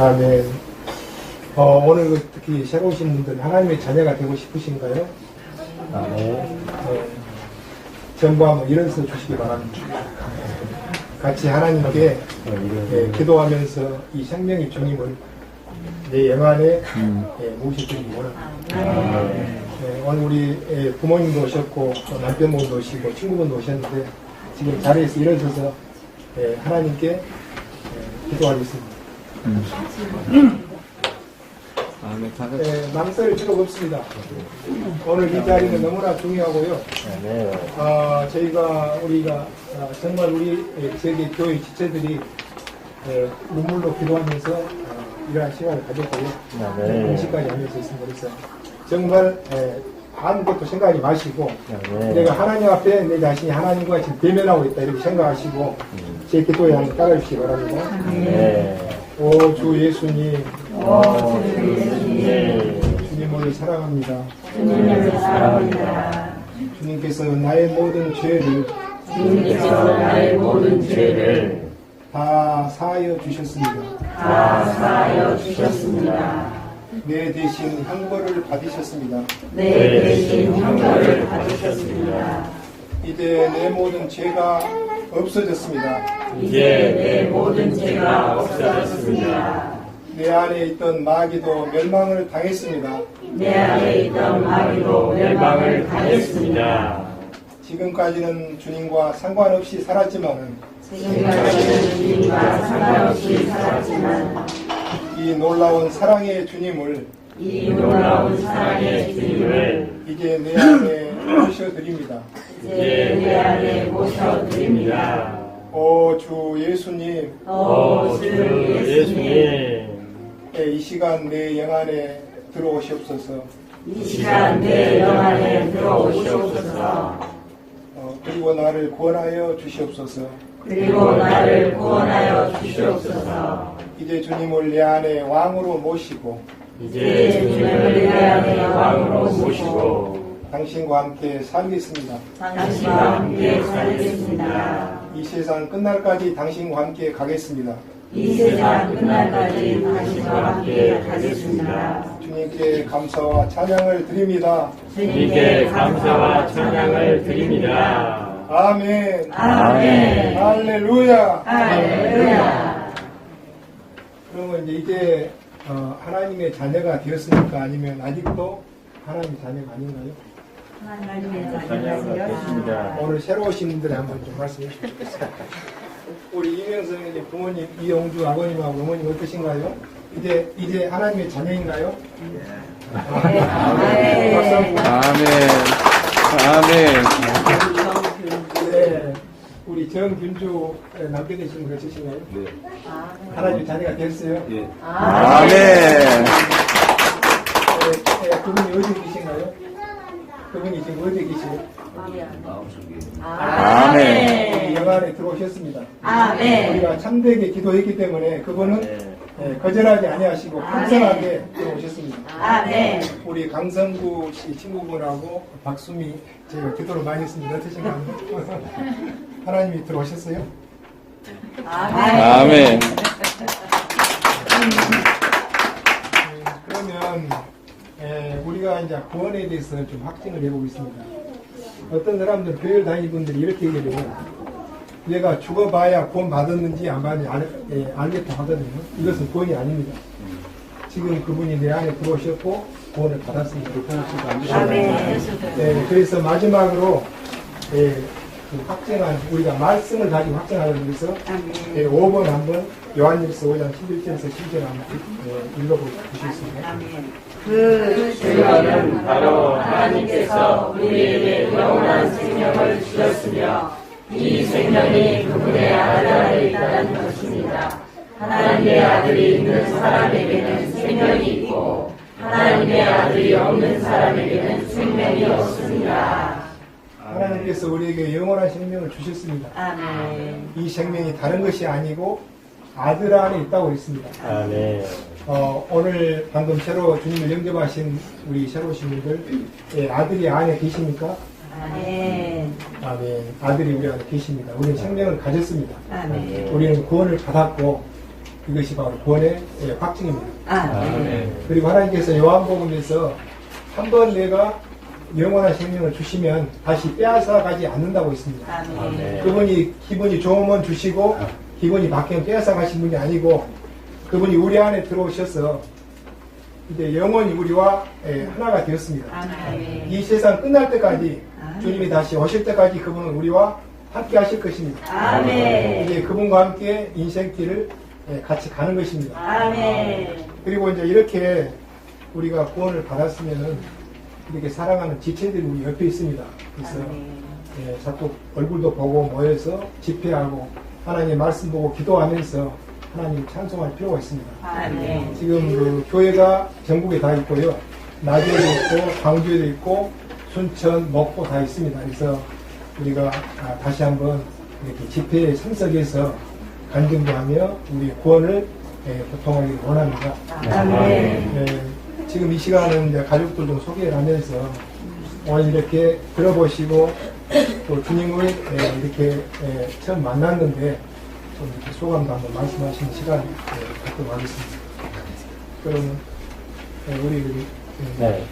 아멘. 어, 오늘 그 특히 새로 오신 분들 하나님의 자녀가 되고 싶으신가요? 아멘. 네. 전부 한번 일어서 주시기 바랍니다. 같이 하나님께 어, 이런 예, 기도하면서 이 생명의 주님을 내 영안에 음. 예, 모시기 원합니다. 아멘. 예, 오늘 우리 예, 부모님도 오셨고 또 남편분도 오시고 친구분도 오셨는데 지금 자리에서 일어서서 예, 하나님께 예, 기도하겠습니다. 아멘. 다 같이. 예, 망설일 필요가 없습니다. 오늘 이 자리는 너무나 중요하고요. 아멘. 아, 저희가 우리가 아, 정말 우리 예, 세계 교회 지체들이 예, 눈물로 기도하면서 아, 이러한 시간을 가졌고요. 공식까지 하면서 있습니다. 그래서 정말 예, 아무것도 생각하지 마시고 아멘. 내가 하나님 앞에 내 자신이 하나님과 지금 대면하고 있다 이렇게 생각하시고 제 기도에 한번 따라주시기 바랍니다. 아멘. 오 주 예수님 어, 주님. 주님을 사랑합니다. 주님을 사랑합니다. 주님께서 나의 모든 죄를 주님께서 나의 모든 죄를 다 사하여 주셨습니다. 다 사하여 주셨습니다. 내 대신 형벌을 받으셨습니다. 내 대신 형벌을 받으셨습니다. 이제 내 모든 죄가 없어졌습니다. 이제 내 모든 죄가 없어졌습니다. 내 안에 있던 마귀도 멸망을 당했습니다. 내 안에 있던 마귀도 멸망을 당했습니다. 지금까지는 주님과 상관없이 살았지만은 지금까지는 주님과 상관없이 살았지만 이 놀라운 사랑의 주님을 이 놀라운 사랑의 주님을 이제 내 안에 모셔드립니다. 이제 내 안에 모셔드립니다. 오 주 예수님, 오 주 예수님 예, 이 시간 내 영안에 들어오시옵소서. 이 시간 내 영안에 들어오시옵소서 어, 그리고 나를 구원하여 주시옵소서. 그리고 나를 구원하여 주시옵소서 이제 주님을 내 안에 왕으로 모시고 이제 주님을 내 안에 왕으로 모시고 당신과 함께 살겠습니다. 당신과 함께 살겠습니다. 이 세상 끝날까지 당신과 함께 가겠습니다. 이 세상 끝날까지 당신과 함께 가겠습니다. 주님께 감사와 찬양을 드립니다. 주님께 감사와 찬양을 드립니다. 아멘. 아멘. 할렐루야. 할렐루야. 그러면 이제 이제 어, 하나님의 자녀가 되었습니까? 아니면 아직도 하나님 자녀가 아닌가요? 드립니다. 오늘 새로 오신 분들이 한번 좀 말씀해 주시죠. 우리 이명성 이제 부모님 이영주 아버님하고 어머님 어떠신가요? 이제 이제 하나님의 자녀인가요? 아멘. 한번. 아멘. 아멘. 네. 우리 정균주 남편 되신 분 있으신가요? 네. 하나님 자녀가 됐어요? 예. 아멘. 네, 네, 그분이 어디? 그분이 지금 어디 계시요 아멘. 영 안에 들어오셨습니다. 아멘. 우리가 참되게 기도했기 때문에 그분은 예, 거절하지 아니하시고 풍성하게 들어오셨습니다. 아멘. 우리 강성구 씨 친구분하고 박수미 제가 기도를 많이 했습니다. 어떠신가요? 하나님이 들어오셨어요? 아멘. 음, 그러면 에, 우리가 이제 구원에 대해서 좀 확증을 해보겠습니다. 어떤 사람들 교회를 다니는 분들이 이렇게 얘기해요. 내가 죽어봐야 구원 받았는지 안 받는지 알, 예, 알겠다 하거든요. 이것은 구원이 아닙니다. 지금 그분이 내 안에 들어오셨고 구원을 받았습니다. 아멘. 네, 그래서 마지막으로 예, 그 확정한 우리가 말씀을 가지고 확정하기 위해서 예, 5번 한번 요한일서 5장 11절에서 10절 한번 예, 읽어보시겠습니다. 그 주여는 바로 하나님께서 우리에게 영원한 생명을 주셨으며 이 생명이 그분의 아들 안에 있다는 것입니다. 하나님의 아들이 있는 사람에게는 생명이 있고 하나님의 아들이 없는 사람에게는 생명이 없습니다. 하나님께서 우리에게 영원한 생명을 주셨습니다. 아멘. 이 생명이 다른 것이 아니고 아들 안에 있다고 했습니다. 아멘. 어, 오늘 방금 새로 주님을 영접하신 우리 새로 오신 분들 예, 아들이 안에 계십니까? 아멘. 아멘. 아들이 우리 안에 계십니다. 우리는 생명을 가졌습니다. 아멘. 우리는 구원을 받았고 이것이 바로 구원의 예, 확증입니다. 아멘. 그리고 하나님께서 요한복음에서 한 번 내가 영원한 생명을 주시면 다시 빼앗아 가지 않는다고 했습니다. 아멘. 그분이 기분이 좋으면 주시고 기분이 바뀌면 빼앗아 가신 분이 아니고 그분이 우리 안에 들어오셔서 이제 영원히 우리와 예, 하나가 되었습니다. 아멘. 이 세상 끝날 때까지 주님이 다시 오실 때까지 그분은 우리와 함께 하실 것입니다. 아멘. 이제 그분과 함께 인생길을 예, 같이 가는 것입니다. 아멘. 그리고 이제 이렇게 우리가 구원을 받았으면은 이렇게 사랑하는 지체들이 우리 옆에 있습니다. 그래서 예, 자꾸 얼굴도 보고 모여서 집회하고 하나님의 말씀 보고 기도하면서 하나님 찬송할 필요가 있습니다. 아멘. 지금 그 교회가 전국에 다 있고요. 나주에도 있고 광주에도 있고 순천, 목포 다 있습니다. 그래서 우리가 아, 다시 한번 이렇게 집회에 참석해서 간증도 하며 우리의 구원을 예, 보통하기를 원합니다. 아멘. 예, 지금 이 시간은 이제 가족들 좀 소개를 하면서 오늘 이렇게 들어보시고 또 주님을 예, 이렇게 예, 처음 만났는데 좀 이렇게 소감도 한번 말씀하시는 시간 예, 갖도록 하겠습니다. 그럼 예, 우리 그, 예, 네.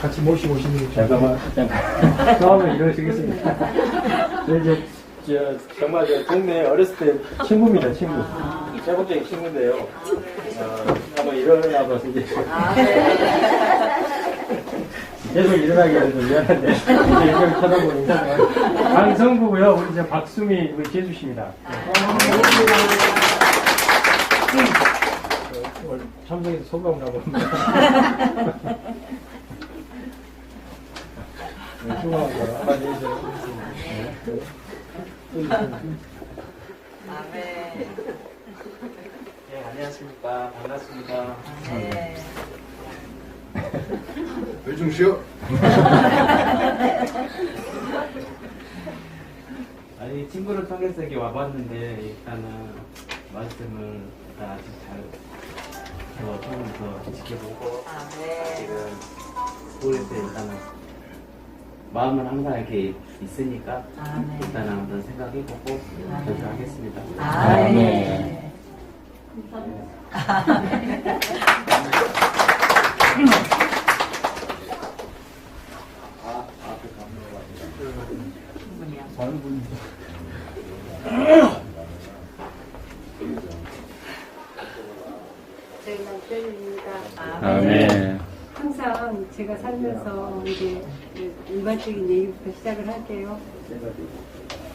같이 모시고 오시는 게 잠깐만, 잠깐. 처음에 이러시겠습니다. 저 이제, 저, 정말 저 동네 어렸을 때 친구입니다, 친구. 제국적인 친구인데요. 어, 일어나봐서 이제. 계속 일어나게 해서 미안한데. 이제 이걸 쳐다보는 인상. 강성구고요. 우리 이제 박수미, 우리 제주씨입니다. 오늘 참석해서 소감을 한번. 네, 소감을 한마디 해주세요. 네, 안녕하십니까. 반갑습니다. 요즘 쉬어? 아니 친구를 통해서 여기 와봤는데 일단은 말씀을 일단 아직 잘 저, 처음부터 지켜보고 지금 모르겠을 때 일단은 마음은 항상 이렇게 있으니까 일단은 한번 생각해보고 결정하겠습니다. 아멘. 항상 제가 살면서 이제 일반적인 얘기부터 시작을 할게요.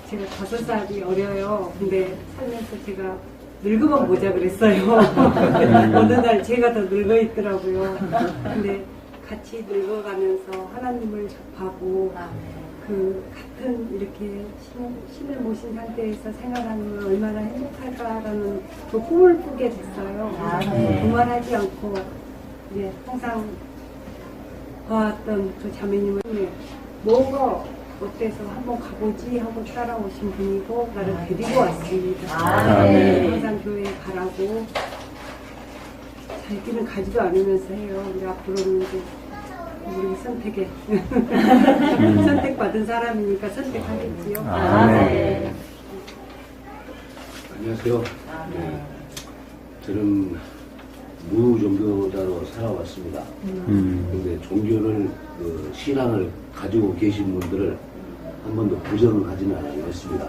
제가 다섯 살이 어려요. 근데 살면서 제가 늙으면 모자 그랬어요. 어느 날 제가 더 늙어 있더라고요. 근데 같이 늙어가면서 하나님을 접하고 그 같은 이렇게 신, 신을 모신 상태에서 생활하는 걸 얼마나 행복할까라는 그 꿈을 꾸게 됐어요. 아멘. 두말하지 않고 이제 항상 봐왔던 그 자매님을 뭐가 어때서 한번 가보지 하고 따라오신 분이고 나를 데리고 왔습니다. 아멘. 항상 교회에 가라고 자기는 가지도 않으면서 해요. 우리 앞으로는 이제 우리 선택에 선택받은 사람이니까 선택하겠지요. 아멘. 안녕하세요. 네. 저는 무종교자로 살아왔습니다. 음. 근데 종교를 그 신앙을 가지고 계신 분들을 한 번도 부정을 하지는 않았습니다.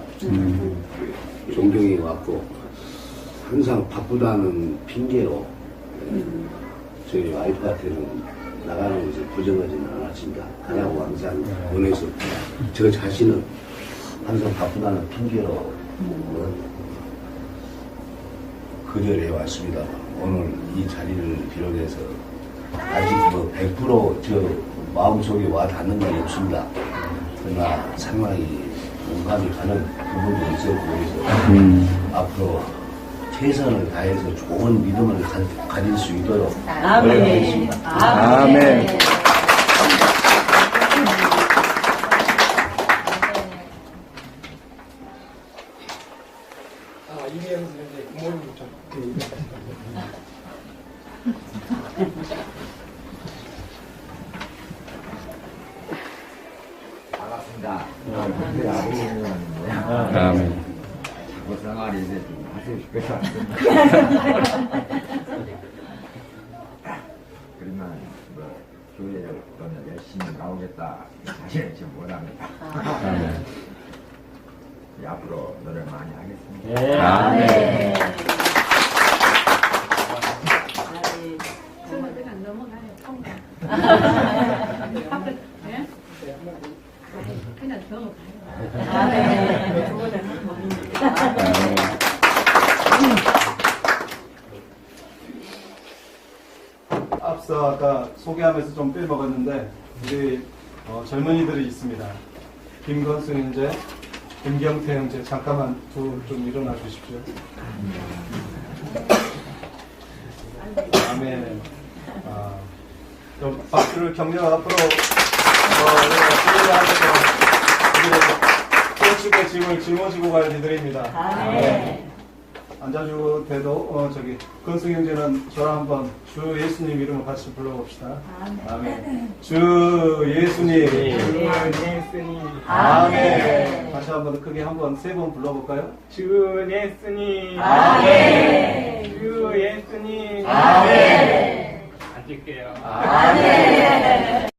존경해 왔고 항상 바쁘다는 핑계로 네, 저희 와이프한테는 나가는 것을 부정하지는 않았습니다. 가라고 항상 보내서 저 자신은 항상 바쁘다는 핑계로 어, 거절해 왔습니다. 오늘 이 자리를 비롯해서 아직 뭐 100%저 마음속에 와 닿는 건 없습니다. 그러나 상당히 공감이 가는 부분도 있었고 그래서 앞으로 최선을 다해서 좋은 믿음을 가, 가질 수 있도록 아멘. 노력하겠습니다. 아멘. 아, 이미영 선생님 부모님 좀 예, 얘기하시죠. 반갑습니다. 우리 생활이 이제 좀 하시고 싶어서. 그러면 뭐 교회를 또는 열심히 나오겠다 자신을 지금 못합니다. 예, 앞으로 노력 많이 하겠습니다. 네. 아멘. 저는 안 넘어가요. 통과. 예? 그냥 넘어가요. 아멘. 앞서 소개하면서 좀 빼먹었는데 우리 어, 젊은이들이 있습니다. 김건수 형제, 김경태 형제 잠깐만 두 좀 일어나 주십시오. 아멘. 아, 좀 박수를 격려 앞으로 어, 우리가 우리 의 짐을 짊어지고 갈 이들입니다. 아멘. 앉아주고 돼도 어 저기 건승 형제는 저랑 한번 주 예수님 이름을 같이 불러봅시다. 아멘. 주 예수님. 아멘. 다시 한번 크게 한번 세 번 불러볼까요? 주 예수님. 아멘. 주 예수님. 아멘. 앉을게요. 아멘.